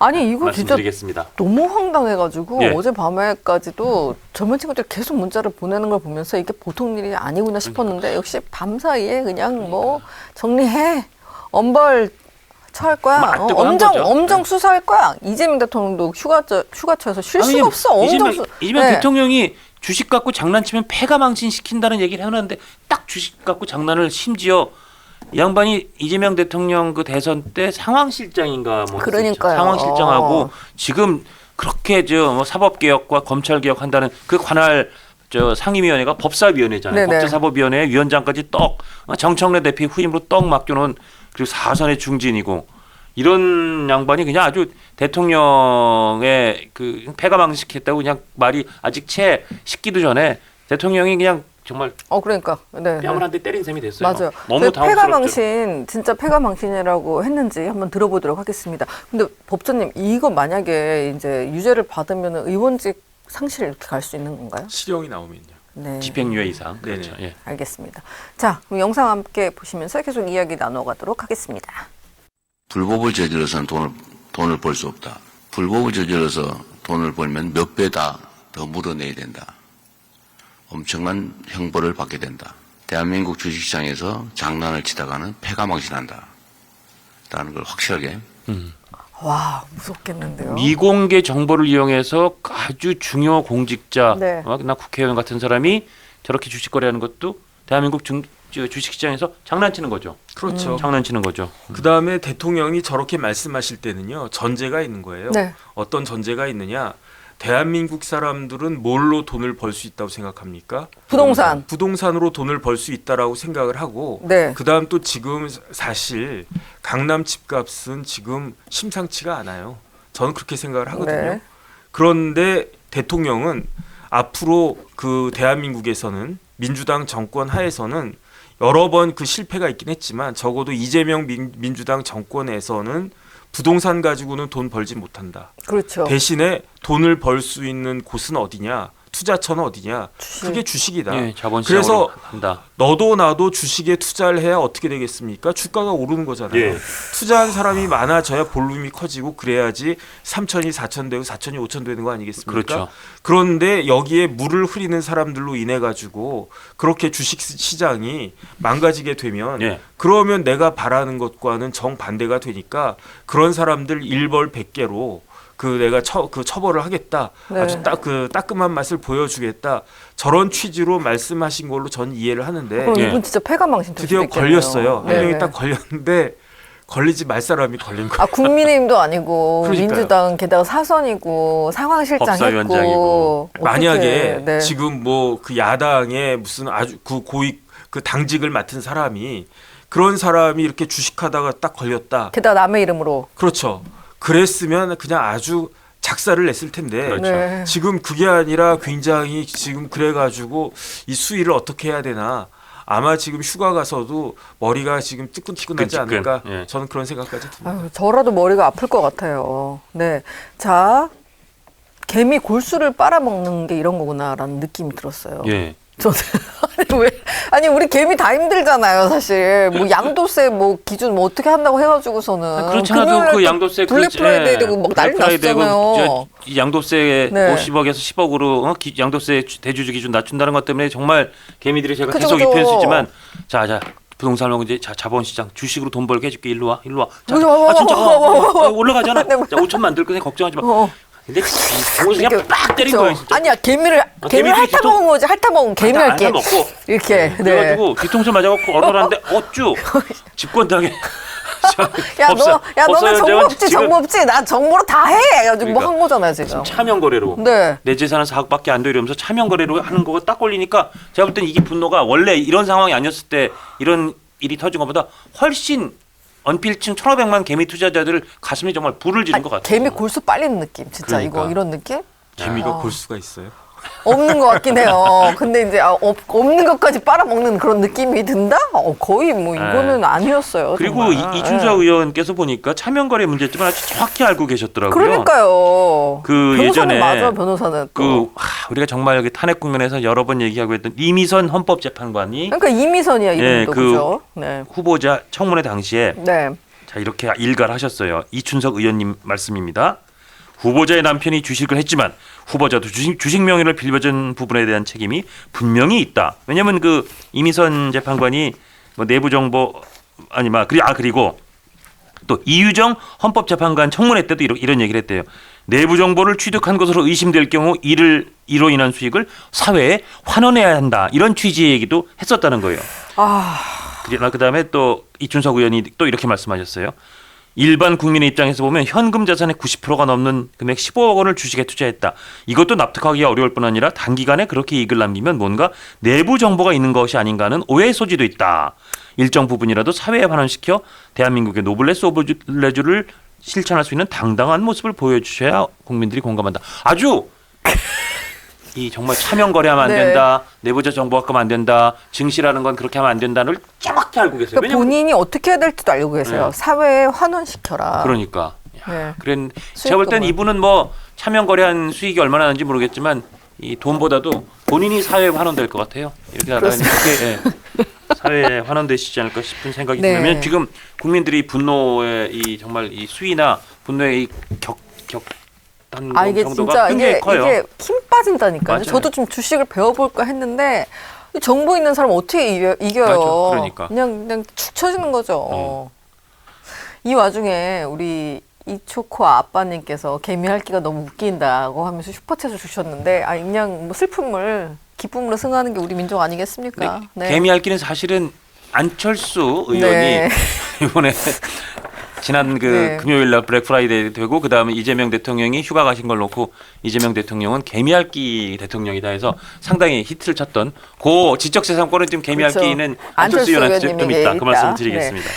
아니 이거 진짜 말씀드리겠습니다. 너무 황당해가지고 예. 어제 밤에까지도 젊은 친구들 계속 문자를 보내는 걸 보면서 이게 보통 일이 아니구나 싶었는데 역시 밤 사이에 그냥 뭐 정리해 엄벌 처할 거야 막 어, 한 엄정 거죠. 엄정 네. 수사할 거야 이재명 대통령도 휴가처 휴가처에서 쉴 아니, 수가 없어 엄정 이재명, 수 이재명 네. 대통령이 주식 갖고 장난치면 패가 망신 시킨다는 얘기를 해놨는데 딱 주식 갖고 장난을 심지어 이 양반이 이재명 대통령 그 대선 때 상황실장인가 뭐. 그러니까요. 상황실장하고 지금 그렇게 저뭐 사법개혁과 검찰개혁 한다는 그 관할 저 상임위원회가 법사위원회잖아요. 네네. 법제사법위원회 위원장까지 떡 어, 정청래 대표 후임으로 떡 맡겨놓은 그리고 사선의 중진이고 이런 양반이 그냥 아주 대통령의 그 패가망신시켰다고 그냥 말이 아직 채 식기도 전에 대통령이 그냥 정말 어 그러니까 네, 뺨을 네. 한 대 때린 셈이 됐어요. 맞아요. 너무 그 당황스럽죠. 폐가망신 진짜 폐가망신이라고 했는지 한번 들어보도록 하겠습니다. 근데 법조님 이거 만약에 이제 유죄를 받으면 의원직 상실 이렇게 갈 수 있는 건가요? 실형이 나오면요. 네. 집행유예 이상 그렇죠. 네네. 예. 알겠습니다. 자, 그럼 영상 함께 보시면서 계속 이야기 나눠가도록 하겠습니다. 불법을 저질러서는 돈을, 돈을 벌 수 없다. 불법을 저질러서 돈을 벌면 몇 배 다 더 물어내야 된다. 엄청난 형벌을 받게 된다. 대한민국 주식시장에서 장난을 치다가는 패가 망신한다. 라는 걸 확실하게 와, 무섭겠는데요. 미공개 정보를 이용해서 아주 중요 공직자, 네. 어, 나 국회의원 같은 사람이 저렇게 주식 거래하는 것도 대한민국 중, 저 주식시장에서 장난치는 거죠. 그렇죠. 장난치는 거죠. 그 다음에 대통령이 저렇게 말씀하실 때는요 전제가 있는 거예요. 네. 어떤 전제가 있느냐? 대한민국 사람들은 뭘로 돈을 벌 수 있다고 생각합니까? 부동산. 부동산으로 돈을 벌 수 있다라고 생각을 하고 네. 그다음 또 지금 사실 강남 집값은 지금 심상치가 않아요. 저는 그렇게 생각을 하거든요. 네. 그런데 대통령은 앞으로 그 대한민국에서는 민주당 정권 하에서는 여러 번 그 실패가 있긴 했지만 적어도 이재명 민, 민주당 정권에서는 부동산 가지고는 돈 벌지 못한다. 그렇죠. 대신에 돈을 벌 수 있는 곳은 어디냐? 투자처는 어디냐? 주식. 그게 주식이다. 예, 그래서 한다. 너도 나도 주식에 투자를 해야 어떻게 되겠습니까? 주가가 오르는 거잖아요. 예. 투자한 사람이 많아져야 볼륨이 커지고 그래야지 3천이 4천 되고 4천이 5천 되는 거 아니겠습니까? 그렇죠. 그런데 여기에 물을 흐리는 사람들로 인해 가지고 그렇게 주식 시- 시장이 망가지게 되면 예. 그러면 내가 바라는 것과는 정반대가 되니까 그런 사람들 일벌 백계로 그 내가 처, 그 처벌을 하겠다. 네. 아주 딱 그 따끔한 맛을 보여주겠다. 저런 취지로 말씀하신 걸로 전 이해를 하는데 그럼 예. 이분 진짜 폐가망신 될 드디어 있겠네요. 걸렸어요. 네. 한 명이 딱 걸렸는데 걸리지 말 사람이 걸린 거예요. 아 국민의힘도 아니고 그러니까요. 민주당 게다가 사선이고 상황실장 했고 법사위원장이고. 어떻게, 만약에 네. 지금 뭐 그 야당의 무슨 아주 그 고위 그 당직을 맡은 사람이 그런 사람이 이렇게 주식하다가 딱 걸렸다. 게다가 남의 이름으로 그렇죠. 그랬으면 그냥 아주 작사를 냈을 텐데 그렇죠. 네. 지금 그게 아니라 굉장히 지금 그래가지고 이 수위를 어떻게 해야 되나 아마 지금 휴가 가서도 머리가 지금 뜨끈뜨끈하지. 않을까 예. 저는 그런 생각까지 듭니다. 아유, 저라도 머리가 아플 것 같아요. 네. 자, 개미 골수를 빨아먹는 게 이런 거구나라는 느낌이 들었어요. 예. 저는 아니 왜 아니 우리 개미 다 힘들잖아요 사실 뭐 양도세 뭐 기준 뭐 어떻게 한다고 해가지고서는 않아도 금요일날 그또 양도세 블랙 그, 프라이데이 예, 되고 막 난리 블랙 났잖아요. 저, 이 양도세 네. 50억에서 10억으로 어? 기- 양도세 주- 대주주 기준 낮춘다는 것 때문에 정말 개미들이 제가 그죠, 계속 그죠. 입혀 쓰지만 자자 부동산 하고 이제 자, 자본시장 주식으로 돈 벌게 해줄게 일로 와 일로 와. 자, 아 진짜 어, 올라가잖아. 네, 뭐. 자 5천 만 들 거니 걱정하지 마. 어. 근데 공을 그냥 빡 때린 그쵸. 거예요 진짜. 아니야 개미를 어, 개미를 핥아 먹은 거지 핥아 먹은 개미 안 할게. 먹고. 이렇게 네. 그래가지고 뒤통수 맞아갖고 얼얼한데 어쭈? 집권당에 야너 야 너는 정보 없지 정보 없지. 나 정보로 다 해. 해가지고 뭐 그러니까. 한 거잖아요 지금. 차명 거래로. 네. 내 재산은 4억밖에 안 돼 이러면서 차명 거래로 하는 거가 딱 걸리니까 제가 볼땐 이게 분노가 원래 이런 상황이 아니었을 때 이런 일이 터진 것보다 훨씬 언필층 1,500만 개미 투자자들 가슴이 정말 불을 지른 아니, 것 같아요. 개미 골수 빨리는 느낌 진짜 이거 그러니까. 이런 느낌 재미가 아. 볼 수가 있어요. 없는 것 같긴 해요. 근데 이제 아, 없, 없는 것까지 빨아먹는 그런 느낌이 든다? 어, 거의 뭐 이거는 아니었어요. 그리고 정말. 이, 이준서 예. 의원께서 보니까 차명 거래 문제점을 아주 정확히 알고 계셨더라고요. 그러니까요. 그 예전에 맞아 변호사는. 또. 그 하, 우리가 정말 여기 탄핵 국면에서 여러 번 얘기하고 했던 이미선 헌법재판관이 그러니까 이미선이야 이분도 예, 그- 그죠? 네. 후보자 청문회 당시에 네. 자 이렇게 일갈하셨어요. 이춘석 의원님 말씀입니다. 후보자의 남편이 주식을 했지만 후보자도 주식, 주식 명의를 빌려준 부분에 대한 책임이 분명히 있다. 왜냐하면 그 이미선 재판관이 뭐 내부 정보 아니 막 그리 아 그리고 또 이유정 헌법재판관 청문회 때도 이런, 이런 얘기를 했대요. 내부 정보를 취득한 것으로 의심될 경우 이를 이로 인한 수익을 사회에 환원해야 한다. 이런 취지의 얘기도 했었다는 거예요. 아, 그러나 그다음에 또 이춘석 의원이 또 이렇게 말씀하셨어요. 일반 국민의 입장에서 보면 현금 자산의 90%가 넘는 금액 15억 원을 주식에 투자했다. 이것도 납득하기 어려울 뿐 아니라 단기간에 그렇게 이익을 남기면 뭔가 내부 정보가 있는 것이 아닌가 하는 오해의 소지도 있다. 일정 부분이라도 사회에 환원시켜 대한민국의 노블레스 오브 레주를 실천할 수 있는 당당한 모습을 보여주셔야 국민들이 공감한다. 아주 이 정말 차명 거래하면 안 네. 된다. 내부자 정보 갖고 안 된다. 증시라는 건 그렇게 하면 안 된다를 정확히 알고 계세요. 그러니까 왜냐면 본인이 어떻게 해야 될지도 알고 계세요. 네. 사회에 환원시켜라. 그러니까. 야, 네. 그런 제가 볼땐 뭐. 이분은 뭐 차명 거래한 수익이 얼마나 나는지 모르겠지만 이 돈보다도 본인이 사회에 환원될 것 같아요. 이렇게 하다가 이렇게 예, 사회에 환원되시지 않을까 싶은 생각이 네. 들면 지금 국민들이 분노의 이 정말 이 수위나 분노의 이 격 격 한아 이게 정도가 진짜 굉장히 이게 커요. 이게 힘 빠진다니까요. 맞아요. 저도 좀 주식을 배워볼까 했는데 정보 있는 사람 어떻게 이겨, 이겨요? 맞아, 그러니까. 어. 냥 그냥 축 처지는 거죠. 이 와중에 우리 이초코 아빠님께서 개미핥기가 너무 웃긴다고 하면서 슈퍼챗을 주셨는데 아 그냥 뭐 슬픔을 기쁨으로 승하는 게 우리 민족 아니겠습니까? 네. 개미핥기는 사실은 안철수 의원이 네. 이번에 지난 그 네. 금요일 날 블랙 프라이데이 되고 그다음에 이재명 대통령이 휴가 가신 걸 놓고 이재명 대통령은 개미핥기 대통령이다 해서 상당히 히트를 쳤던 그 지적 재산권은 지금 개미핥기는 그렇죠. 안철수 안철수 의원한테 좀 의원님에게 있다. 그. 말씀을 네. 드리겠습니다.